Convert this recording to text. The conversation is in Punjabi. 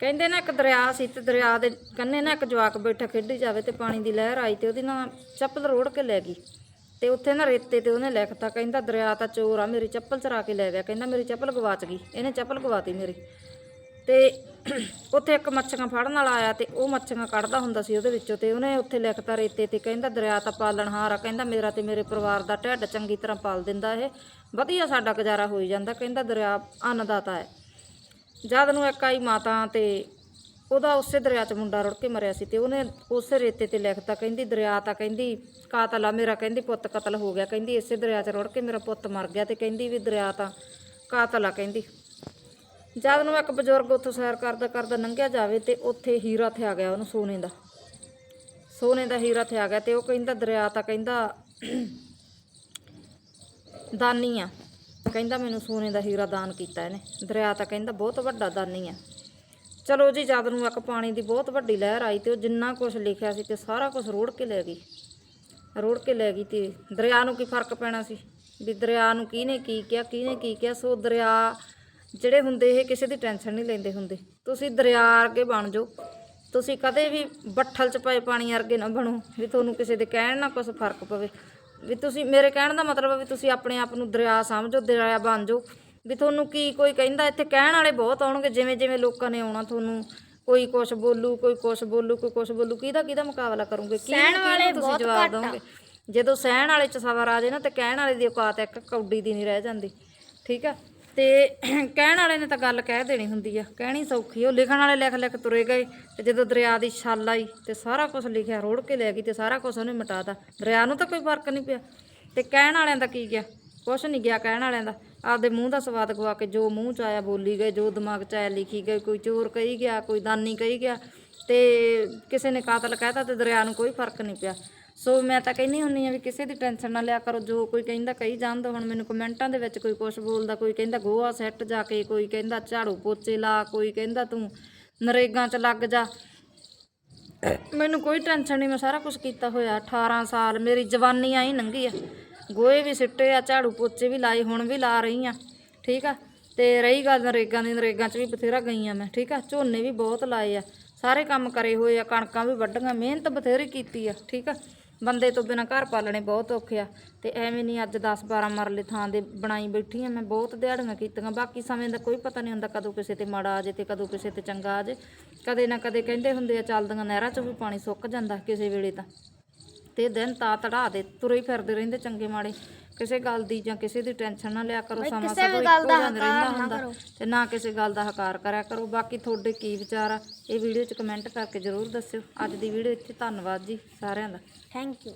ਕਹਿੰਦੇ ਨਾ ਇੱਕ ਦਰਿਆ ਸੀ ਤੇ ਦਰਿਆ ਦੇ ਕੰਨੇ ਨਾ ਇੱਕ ਜਵਾਕ ਬੈਠਾ ਖੇਡੀ ਜਾਵੇ ਤੇ ਪਾਣੀ ਦੀ ਲਹਿਰ ਆਈ ਤੇ ਉਹਦੀ ਨਾ ਚੱਪਲ ਰੋੜ ਕੇ ਲੈ ਗਈ। ਤੇ ਉੱਥੇ ਨਾ ਰੇਤੇ ਤੇ ਉਹਨੇ ਲਿਖਤਾ, ਕਹਿੰਦਾ ਦਰਿਆ ਤਾਂ ਚੋਰ ਆ, ਮੇਰੀ ਚੱਪਲ ਚਰਾ ਕੇ ਲੈ ਗਿਆ। ਕਹਿੰਦਾ ਮੇਰੀ ਚੱਪਲ ਗਵਾਚ ਗਈ, ਇਹਨੇ ਚੱਪਲ ਗਵਾਤੀ ਮੇਰੀ। ਤੇ ਉੱਥੇ ਇੱਕ ਮੱਛੀਆਂ ਫੜਨ ਵਾਲਾ ਆਇਆ ਤੇ ਉਹ ਮੱਛੀਆਂ ਕੱਢਦਾ ਹੁੰਦਾ ਸੀ ਉਹਦੇ ਵਿੱਚੋਂ ਤੇ ਉਹਨੇ ਉੱਥੇ ਲਿਖਤਾ ਰੇਤੇ ਤੇ, ਕਹਿੰਦਾ ਦਰਿਆ ਤਾਂ ਪਾਲਣਹਾਰ ਆ, ਕਹਿੰਦਾ ਮੇਰਾ ਤੇ ਮੇਰੇ ਪਰਿਵਾਰ ਦਾ ਢਿੱਡ ਚੰਗੀ ਤਰ੍ਹਾਂ ਪਾਲ ਦਿੰਦਾ ਇਹ। ਵਧੀਆ ਸਾਡਾ ਗੁਜ਼ਾਰਾ ਹੋਈ ਜਾਂਦਾ, ਕਹਿੰਦਾ ਦਰਿਆ ਅੰਨਦਾਤਾ ਹੈ। ਜਦ ਨੂੰ ਇੱਕ ਆਈ ਮਾਤਾ ਤੇ ਉਹਦਾ ਉਸੇ ਦਰਿਆ 'ਚ ਮੁੰਡਾ ਰੁੜ ਕੇ ਮਰਿਆ ਸੀ ਤੇ ਉਹਨੇ ਉਸੇ ਰੇਤੇ ਤੇ ਲਿਖਤਾ, ਕਹਿੰਦੀ ਦਰਿਆ ਤਾਂ ਕਹਿੰਦੀ ਕਾਤਲਾ ਮੇਰਾ ਕਹਿੰਦੀ ਪੁੱਤ ਕਤਲ ਹੋ ਗਿਆ, ਕਹਿੰਦੀ ਇਸੇ ਦਰਿਆ 'ਚ ਰੁੜ ਕੇ ਮੇਰਾ ਪੁੱਤ ਮਰ ਗਿਆ ਤੇ ਕਹਿੰਦੀ ਵੀ ਦਰਿਆ ਤਾਂ ਕਾਤਲਾ ਕਹਿੰਦੀ। ਜਦ ਨੂੰ ਇੱਕ ਬਜ਼ੁਰਗ ਉੱਥੋਂ ਸੈਰ ਕਰਦਾ ਕਰਦਾ ਲੰਘਿਆ ਜਾਵੇ ਤੇ ਉੱਥੇ ਹੀਰਾ ਥਿਆ ਗਿਆ ਉਹਨੂੰ ਸੋਨੇ ਦਾ। ਸੋਨੇ ਦਾ ਹੀਰਾ ਥਿਆ ਗਿਆ ਤੇ ਉਹ ਕਹਿੰਦਾ ਦਰਿਆ ਤਾਂ ਕਹਿੰਦਾ ਦਾਨੀ ਆ। ਕਹਿੰਦਾ ਮੈਨੂੰ ਸੋਨੇ ਦਾ ਹੀਰਾ ਦਾਨ ਕੀਤਾ ਇਹਨੇ। ਦਰਿਆ ਤਾਂ ਕਹਿੰਦਾ ਬਹੁਤ ਵੱਡਾ ਦਾਨੀ ਆ। ਚਲੋ ਜੀ, ਜਦ ਨੂੰ ਇੱਕ ਪਾਣੀ ਦੀ ਬਹੁਤ ਵੱਡੀ ਲਹਿਰ ਆਈ ਤੇ ਉਹ ਜਿੰਨਾ ਕੁਝ ਲਿਖਿਆ ਸੀ ਤੇ ਸਾਰਾ ਕੁਝ ਰੋੜ ਕੇ ਲੈ ਗਈ। ਰੋੜ ਕੇ ਲੈ ਗਈ ਤੇ ਦਰਿਆ ਨੂੰ ਕੀ ਫ਼ਰਕ ਪੈਣਾ ਸੀ? ਵੀ ਦਰਿਆ ਨੂੰ ਕਿਹਨੇ ਕੀ ਕਿਹਾ, ਕਿਹਨੇ ਕੀ ਕਿਹਾ? ਸੋ ਦਰਿਆ, ਜਿਹੜੇ ਹੁੰਦੇ ਇਹ ਕਿਸੇ ਦੀ ਟੈਨਸ਼ਨ ਨਹੀਂ ਲੈਂਦੇ ਹੁੰਦੇ। ਤੁਸੀਂ ਦਰਿਆ ਵਰਗੇ ਬਣ ਜਾਓ। ਤੁਸੀਂ ਕਦੇ ਵੀ ਬੱਠਲ 'ਚ ਪਏ ਪਾਣੀ ਵਰਗੇ ਨਾ ਬਣੋ, ਵੀ ਤੁਹਾਨੂੰ ਕਿਸੇ ਦੇ ਕਹਿਣ ਨਾਲ ਕੁਝ ਫ਼ਰਕ ਪਵੇ। ਵੀ ਤੁਸੀਂ ਮੇਰੇ ਕਹਿਣ ਦਾ ਮਤਲਬ ਵੀ ਤੁਸੀਂ ਆਪਣੇ ਆਪ ਨੂੰ ਦਰਿਆ ਸਮਝੋ ਦਰਿਆ ਬਣ ਜਾਓ। ਵੀ ਤੁਹਾਨੂੰ ਕੀ ਕੋਈ ਕਹਿੰਦਾ ਇੱਥੇ ਕਹਿਣ ਵਾਲੇ ਬਹੁਤ ਆਉਣਗੇ ਜਿਵੇਂ ਜਿਵੇਂ ਲੋਕਾਂ ਨੇ ਆਉਣਾ ਤੁਹਾਨੂੰ ਕੋਈ ਕੁਛ ਬੋਲੂ ਕੋਈ ਕੁਛ ਬੋਲੂ ਕੋਈ ਕੁਛ ਬੋਲੂ ਕਿਹਦਾ ਕਿਹਦਾ ਮੁਕਾਬਲਾ ਕਰੋਗੇ? ਸਹਿਣ ਵਾਲੇ ਤੁਸੀਂ ਜਵਾਬ ਦੋਗੇ ਜਦੋਂ ਸਹਿਣ ਵਾਲੇ ਚ ਸਵਾ ਆ ਜੇ ਨਾ ਤੇ ਕਹਿਣ ਵਾਲੇ ਦੀ ਔਕਾਤ ਇੱਕ ਕੌਡੀ ਦੀ ਨਹੀਂ ਰਹਿ ਜਾਂਦੀ। ਠੀਕ ਆ? ਤੇ ਕਹਿਣ ਵਾਲੇ ਨੇ ਤਾਂ ਗੱਲ ਕਹਿ ਦੇਣੀ ਹੁੰਦੀ ਆ, ਕਹਿਣੀ ਸੌਖੀ ਉਹ ਲਿਖਣ ਵਾਲੇ ਲਿਖ ਲਿਖ ਤੁਰੇ ਗਏ ਤੇ ਜਦੋਂ ਦਰਿਆ ਦੀ ਛਾਲ ਆਈ ਤੇ ਸਾਰਾ ਕੁਝ ਲਿਖਿਆ, ਰੋੜ ਕੇ ਲੈ ਗਈ ਤੇ ਸਾਰਾ ਕੁਝ ਉਹਨੇ ਮਿਟਾਤਾ। ਦਰਿਆ ਨੂੰ ਤਾਂ ਕੋਈ ਫ਼ਰਕ ਨਹੀਂ ਪਿਆ। ਤੇ ਕਹਿਣ ਵਾਲਿਆਂ ਦਾ ਕੀ ਗਿਆ? ਕੁਛ ਨਹੀਂ ਗਿਆ ਕਹਿਣ ਵਾਲਿਆਂ ਦਾ। ਆਪਦੇ ਮੂੰਹ ਦਾ ਸਵਾਦ ਗਵਾ ਕੇ ਜੋ ਮੂੰਹ ਚ ਆਇਆ ਬੋਲੀ ਗਏ, ਜੋ ਦਿਮਾਗ ਚ ਆਇਆ ਲਿਖੀ ਗਏ, ਕੋਈ ਚੋਰ ਕਹੀ ਗਿਆ, ਕੋਈ ਦਾਨੀ ਕਹੀ ਗਿਆ ਤੇ ਕਿਸੇ ਨੇ ਕਾਤਲ ਕਹਿਤਾ ਤੇ ਦਰਿਆ ਨੂੰ ਕੋਈ ਫ਼ਰਕ ਨਹੀਂ ਪਿਆ। ਸੋ ਮੈਂ ਤਾਂ ਕਹਿੰਦੀ ਹੁੰਨੀ ਆ ਵੀ ਕਿਸੇ ਦੀ ਟੈਨਸ਼ਨ ਨਾ ਲਿਆ ਕਰੋ, ਜੋ ਕੋਈ ਕਹਿੰਦਾ ਕਹੀ ਜਾਂਦੇ ਹੁਣ ਮੈਨੂੰ ਕਮੈਂਟਾਂ ਦੇ ਵਿੱਚ ਕੋਈ ਕੁਛ ਬੋਲਦਾ, ਕੋਈ ਕਹਿੰਦਾ ਗੋਹਾ ਸੈੱਟ ਜਾ ਕੇ, ਕੋਈ ਕਹਿੰਦਾ ਝਾੜੂ ਪੋਚੇ ਲਾ, ਕੋਈ ਕਹਿੰਦਾ ਤੂੰ ਨਰੇਗਾ 'ਚ ਲੱਗ ਜਾ। ਮੈਨੂੰ ਕੋਈ ਟੈਨਸ਼ਨ ਨਹੀਂ ਮੈਂ ਸਾਰਾ ਕੁਝ ਕੀਤਾ ਹੋਇਆ। 18 ਸਾਲ ਮੇਰੀ ਜਵਾਨੀ ਆਈ ਲੰਘੀ ਆ। ਗੋਏ ਵੀ ਸਿੱਟੇ ਆ, ਝਾੜੂ ਪੋਚੇ ਵੀ ਲਾਏ, ਹੁਣ ਵੀ ਲਾ ਰਹੀ ਆ। ਠੀਕ ਆ? ਤੇ ਰਹੀ ਗੱਲ ਨਰੇਗਾ ਦੀ, ਨਰੇਗਾ 'ਚ ਵੀ ਬਥੇਰਾ ਗਈ ਆ ਮੈਂ। ਠੀਕ ਆ? ਝੋਨੇ ਵੀ ਬਹੁਤ ਲਾਏ ਆ। ਸਾਰੇ ਕੰਮ ਕਰੇ ਹੋਏ ਆ, ਕਣਕਾਂ ਵੀ ਵੱਢੀਆਂ, ਮਿਹਨਤ ਬਥੇਰੀ ਕੀਤੀ ਆ। ਠੀਕ ਆ? ਬੰਦੇ ਤੋਂ ਬਿਨਾ ਘਰ ਪਾਲਣੇ ਬਹੁਤ ਔਖੇ ਆ। ਤੇ ਐਵੇਂ ਨਹੀਂ ਅੱਜ 10 12 ਮਰਲੇ ਥਾਂ ਦੇ ਬਣਾਈ ਬੈਠੀ ਆ। ਮੈਂ ਬਹੁਤ ਦਿਹਾੜੀਆਂ ਕੀਤੀਆਂ। ਬਾਕੀ ਸਮੇਂ ਦਾ ਕੋਈ ਪਤਾ ਨਹੀਂ ਹੁੰਦਾ ਕਦੋਂ ਕਿਸੇ ਤੇ ਮਾੜਾ ਆ ਜੇ ਤੇ ਕਦੋਂ ਕਿਸੇ ਤੇ ਚੰਗਾ ਆ ਜੇ। ਕਦੇ ਨਾ ਕਦੇ ਕਹਿੰਦੇ ਹੁੰਦੇ ਆ, ਚੱਲਦੀਆਂ ਨਹਿਰਾਂ 'ਚੋਂ ਵੀ ਪਾਣੀ ਸੁੱਕ ਜਾਂਦਾ ਕਿਸੇ ਵੇਲੇ ਤਾਂ। ਤੇ ਦਿਨ ਤਾਂ ਤੜਾ ਦੇ ਤੁਰੇ ਹੀ ਫਿਰਦੇ ਰਹਿੰਦੇ ਚੰਗੇ ਮਾੜੇ। ਕਿਸੇ ਗੱਲ ਦੀ ਜਾਂ ਕਿਸੇ ਦੀ ਟੈਨਸ਼ਨ ਨਾ ਲਿਆ ਕਰੋ ਸਮਾਂ ਸਭ ਇੱਕੋ ਜਿਹਾ ਰਹਿੰਦਾ ਹੁੰਦਾ। ਤੇ ਨਾ ਕਿਸੇ ਗੱਲ ਦਾ ਹਕਾਰ ਕਰਿਆ ਕਰੋ। ਬਾਕੀ ਤੁਹਾਡੇ ਕੀ ਵਿਚਾਰ ਆ ਇਹ ਵੀਡੀਓ 'ਚ ਕਮੈਂਟ ਕਰਕੇ ਜ਼ਰੂਰ ਦੱਸਿਓ। ਅੱਜ ਦੀ ਵੀਡੀਓ ਇੱਥੇ ਧੰਨਵਾਦ ਜੀ ਸਾਰਿਆਂ ਦਾ। Thank you